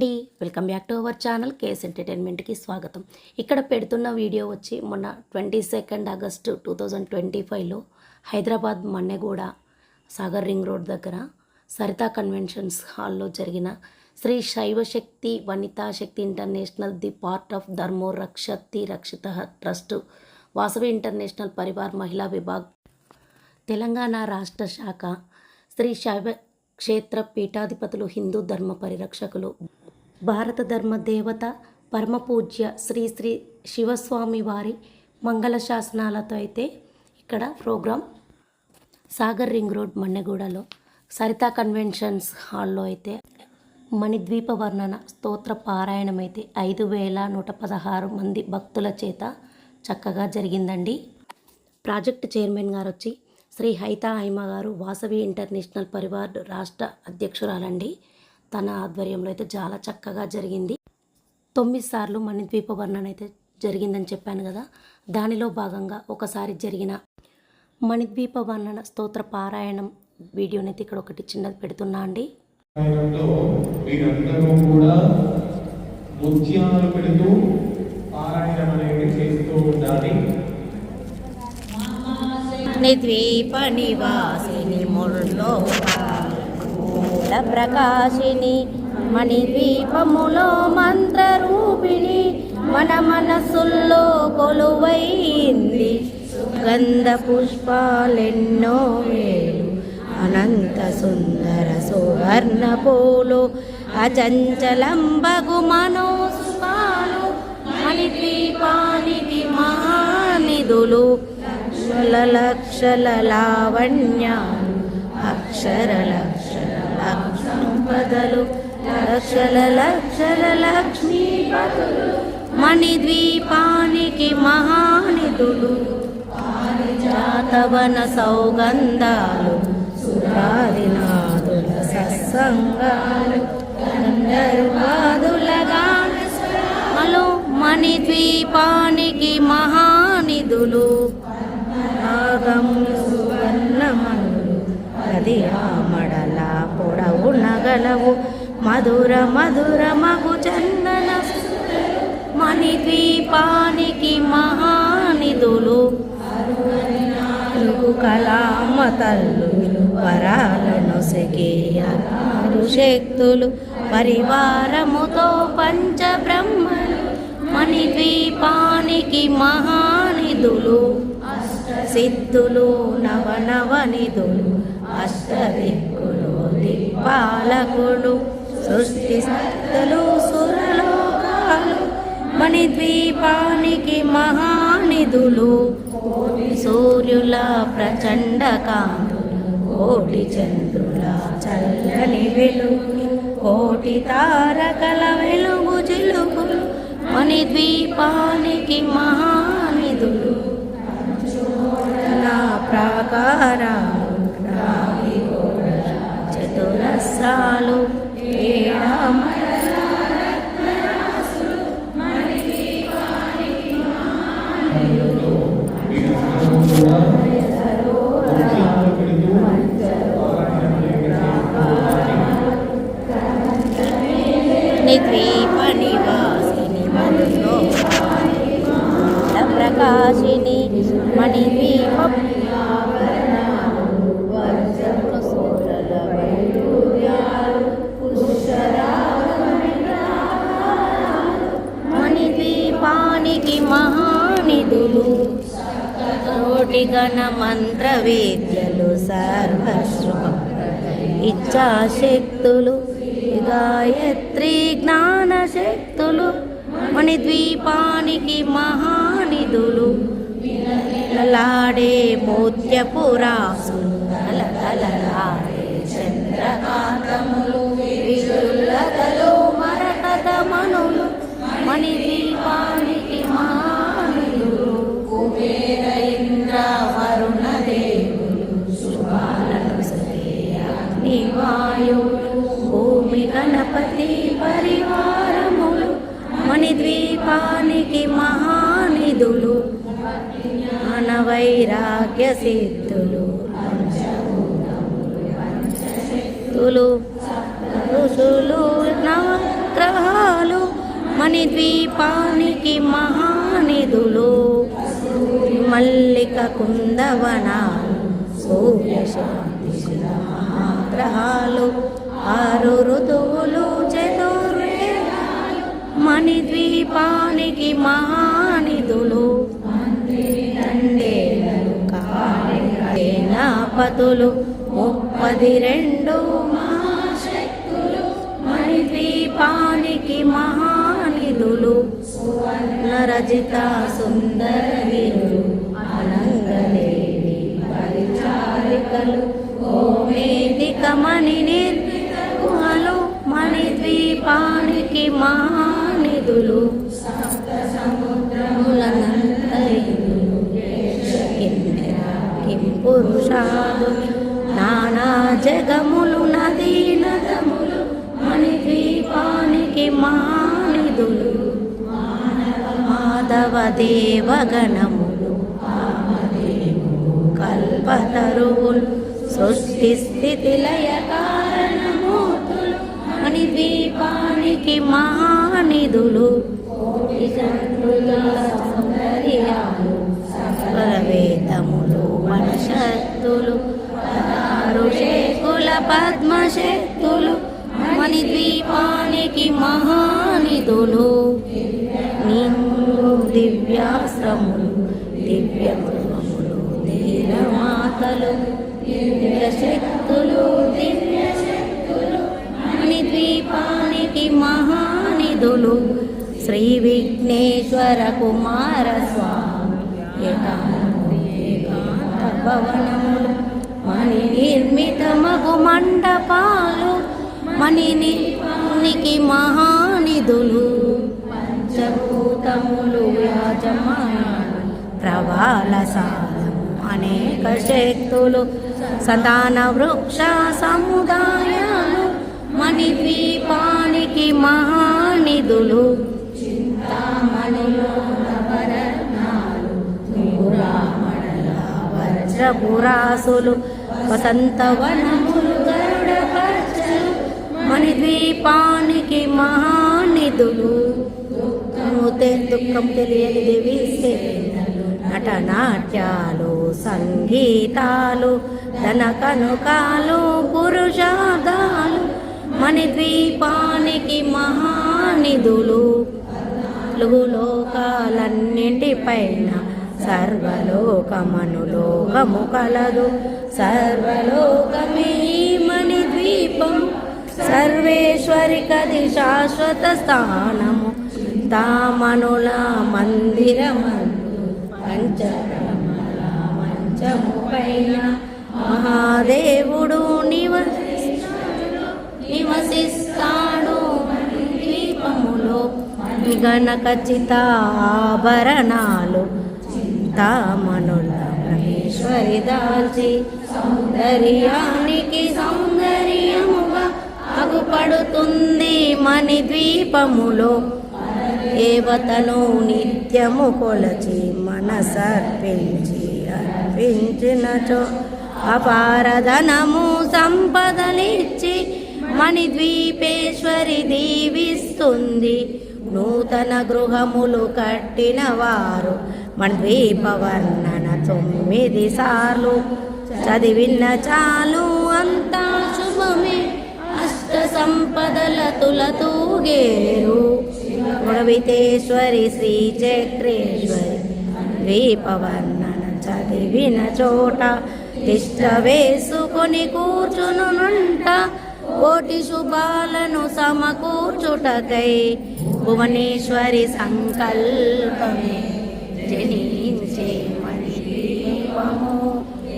అండి. Welcome back to our channel case ఎంటర్టైన్మెంట్కి స్వాగతం. ఇక్కడ పెడుతున్న వీడియో వచ్చి మొన్న twenty second August two thousand twenty ఫైవ్లో హైదరాబాద్ మన్నెగూడ సాగర్ రింగ్ రోడ్ దగ్గర సరితా కన్వెన్షన్స్ హాల్లో జరిగిన Shri Shaivashakti Vanitha Shakti international the part of Dharmo Rakshati Rakshita trust Vasavi international Parivar Mahila Vibhag Telangana రాష్ట్ర శాఖ శ్రీ శైవ క్షేత్ర పీఠాధిపతులు హిందూ ధర్మ పరిరక్షకులు భారత ధర్మ దేవత పరమపూజ్య శ్రీ శ్రీ శివస్వామి వారి మంగళ శాసనాలతో అయితే ఇక్కడ ప్రోగ్రాం సాగర్ రింగ్ రోడ్ మన్నెగూడలో సరితా కన్వెన్షన్స్ హాల్లో అయితే మణిద్వీప వర్ణన స్తోత్ర పారాయణం అయితే ఐదు వేల నూట పదహారు మంది భక్తుల చేత చక్కగా జరిగిందండి. ప్రాజెక్ట్ చైర్మన్ గారు వచ్చి శ్రీ హైతా హైమ గారు వాసవి ఇంటర్నేషనల్ పరివార్ రాష్ట్ర అధ్యక్షురాలండి. తన ఆధ్వర్యంలో అయితే చాలా చక్కగా జరిగింది. తొమ్మిది సార్లు మణిద్వీప వర్ణన అయితే జరిగిందని చెప్పాను కదా దానిలో భాగంగా ఒకసారి జరిగిన మణిద్వీప వర్ణన స్తోత్ర పారాయణం వీడియోనైతే ఇక్కడ ఒకటి చిన్నది పెడుతున్నా అండి. పారాయణంలో వీరందరూ కూడా నృత్యాలు పెడుతూ పారాయణం అనేది చేస్తూ ఉండాలి. ద్వీప నివాసిని ముళ్ళో మూల ప్రకాశిని మణిద్వీపములో మంత్రరూపిణి మన మనసుల్లో కొలువైంది. గంధ పుష్పాలెన్నో వేలు అనంత సుందర సువర్ణ పూలు అచంచలంబగు మనోసుపాలు మణిద్వీపానికి మహానిధులు లక్షల లక్షల లావణ్యాలు అక్షర లక్ష లక్ష్మపదలు లక్షల లక్షల లక్ష్మీపదులు మణిద్వీపానికి మహానిధులు జాతవన సౌగంధాలు సురాదినాథుల సత్సంగాలు హలో గానస్వరాలు మణిద్వీపానికి మహానిధులు రాగములు సువర్ణమణులు అది ఆ ఆమడల పొడ నగలవు. మధుర మధుర మగు చందన మణిద్వీపానికి మహానిధులు. అరుగు కళామ తల్లులు వరాలను సెకేయారు శక్తులు. పరివారముతో పంచబ్రహ్మలు మణిద్వీపానికి మహానిధులు. సిద్ధులు నవనవనిధులు. అష్టదిక్కులు పాలకుడు సృష్టి సత్తులు సురలోకాలు మణిద్వీపానికి మహానిధులు సూర్యుల ప్రచండ కాంతులు కోటి చంద్రుల చల్లని వెలుగు కోటి తారకల వెలుగు జిలుగులు మణిద్వీపానికి మహా మణిద్వీపానికి మహానిధులు. కోటి గణ మంత్ర విద్యలు సర్వశ్రుమ ఇచ్చాశక్తులు గాయత్రి జ్ఞాన శక్తులు మణిద్వీపానికి మహానిధులు. లాడే మోత్యపురాసులు తలతలలాడే చంద్రకాంతములు విరులతలు మరకత మనులు మణిద్వీపాని గణపతి పరివారములు మణిద్వీపానికి మహానిధులు మన వైరాగ్య సిద్ధులు ఋషులు నవ నవగ్రహాలు మణిద్వీపానికి మహానిధులు మల్లిక కుందవనాలు సూర్యశాంతి గ్రహాలు ఆరు ఋతువులు చతుర్వేదాలు మణిద్వీపానికి మహానిధులు. సేనాపతులు ముప్పది రెండు మహాశక్తులు మణిద్వీపానికి మహానిధులు. రజిత సుందర వీరులు అనంగదేవి పరిచారికలు ఓమేదిక మణి నిర్మిత మణిద్వీపానికి మహానిధులు సప్త సముద్రములనంతయులు కిం పురుషాలు నానా జగములు నదీ నదములు మణిద్వీపానికి మహానిధులు మాధవ దేవగణములు కల్పతరువులు సృష్టి స్థితి లయ కారణమూర్తులు మణిద్వీపానికి మహానిధులు. కోటి వేదములు వనశక్తులు ఋషేకుల పద్మశక్తులు మణి ద్వీపానికి మహానిధులు. నిన్ను దివ్యాశ్రములు దివ్య గృహములు ధీరమాతలు దివ్య శక్తులు దివ్య శక్తులు మణిద్వీపానికి మహానిధులు. శ్రీ విఘ్నేశ్వర కుమార స్వామి. భవనములు మణి నిర్మితమగు మండపాలు. మణి నిర్మానికి మహానిధులు. పంచభూతములు యాజమానాలు ప్రవాల సాధము అనేక శక్తులు. సదాన వృక్ష సముదాయాలు మణిద్వీపానికి మహానిధులు. చింతామణిలో నవరత్నాలు పురామణల వజ్రపురాసులు వసంతవనములు గరుడ పచ్చలు మణిద్వీపానికి మహానిధులు. దుఃఖం తెలియని దేవి నటనాట్యాలు సంగీతాలు ధన కనుకాలు పురుషాదాలు మణిద్వీపానికి మహానిధులు. నాలుగు లోకాలన్నింటిపైన సర్వలోకమనులోకము కలదు. సర్వలోకమే మణి ద్వీపం. సర్వేశ్వరి కది శాశ్వత స్థానము. తామనుల మందిరమందు పంచబ్రహ్మల మంచము పైన మహాదేవుడు నివ నివసిస్తాడు. ద్వీపములో గణకచిత ఆభరణాలు. చింతామణుల మహేశ్వరి దాల్చి సౌందర్యానికి సౌందర్యముగా అగుపడుతుంది మణి ద్వీపములో. దేవతను నిత్యము కొలచి మనసర్పించి అర్పించినచో అపారధనము సంపదలిచ్చి మణిద్వీపేశ్వరి దీవిస్తుంది. నూతన గృహములు కట్టిన వారు మణ్వీప వర్ణన తొమ్మిది సార్లు. చదివిన చాలు అంతా శుభమే. అష్ట సంపదల తులతూగేరు గుణవితేశ్వరి శ్రీ చక్రేశ్వరి ద్వీపవర్ణన చదివిన చోట తిష్ట వేసుకొని కూర్చునుంట కోటి శుభాలను సమకూర్చుటకై భువనేశ్వరి సంకల్పమే. జనించే మణి దీపము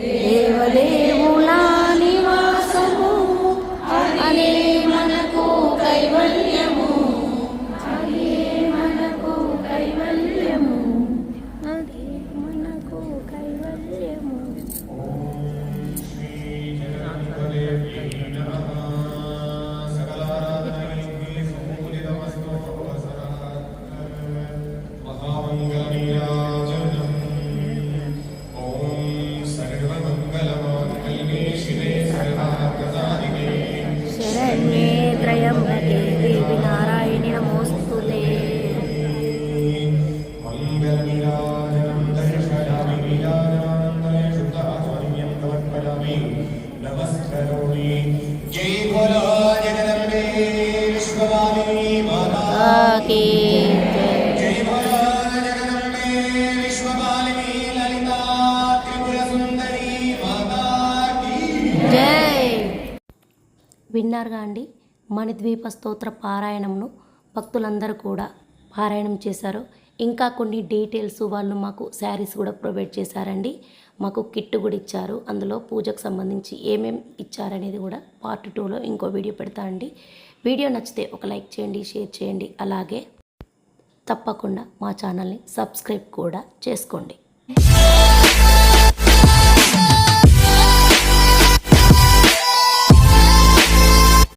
దేవదేవుల నివాసము మనకు కైవల్యము అదే మనకు కైవల్యము అదే మనకు కైవల్యము. విన్నారుగా అండి? మణిద్వీప స్తోత్ర పారాయణంను భక్తులందరూ కూడా పారాయణం చేశారు. ఇంకా కొన్ని డీటెయిల్స్ వాళ్ళు మాకు శారీస్ కూడా ప్రొవైడ్ చేశారండి. మాకు కిట్ కూడా ఇచ్చారు. అందులో పూజకు సంబంధించి ఏమేం ఇచ్చారనేది కూడా పార్ట్ టూలో ఇంకో వీడియో పెడతా అండి. వీడియో నచ్చితే ఒక లైక్ చేయండి షేర్ చేయండి. అలాగే తప్పకుండా మా ఛానల్ని సబ్స్క్రైబ్ కూడా చేసుకోండి.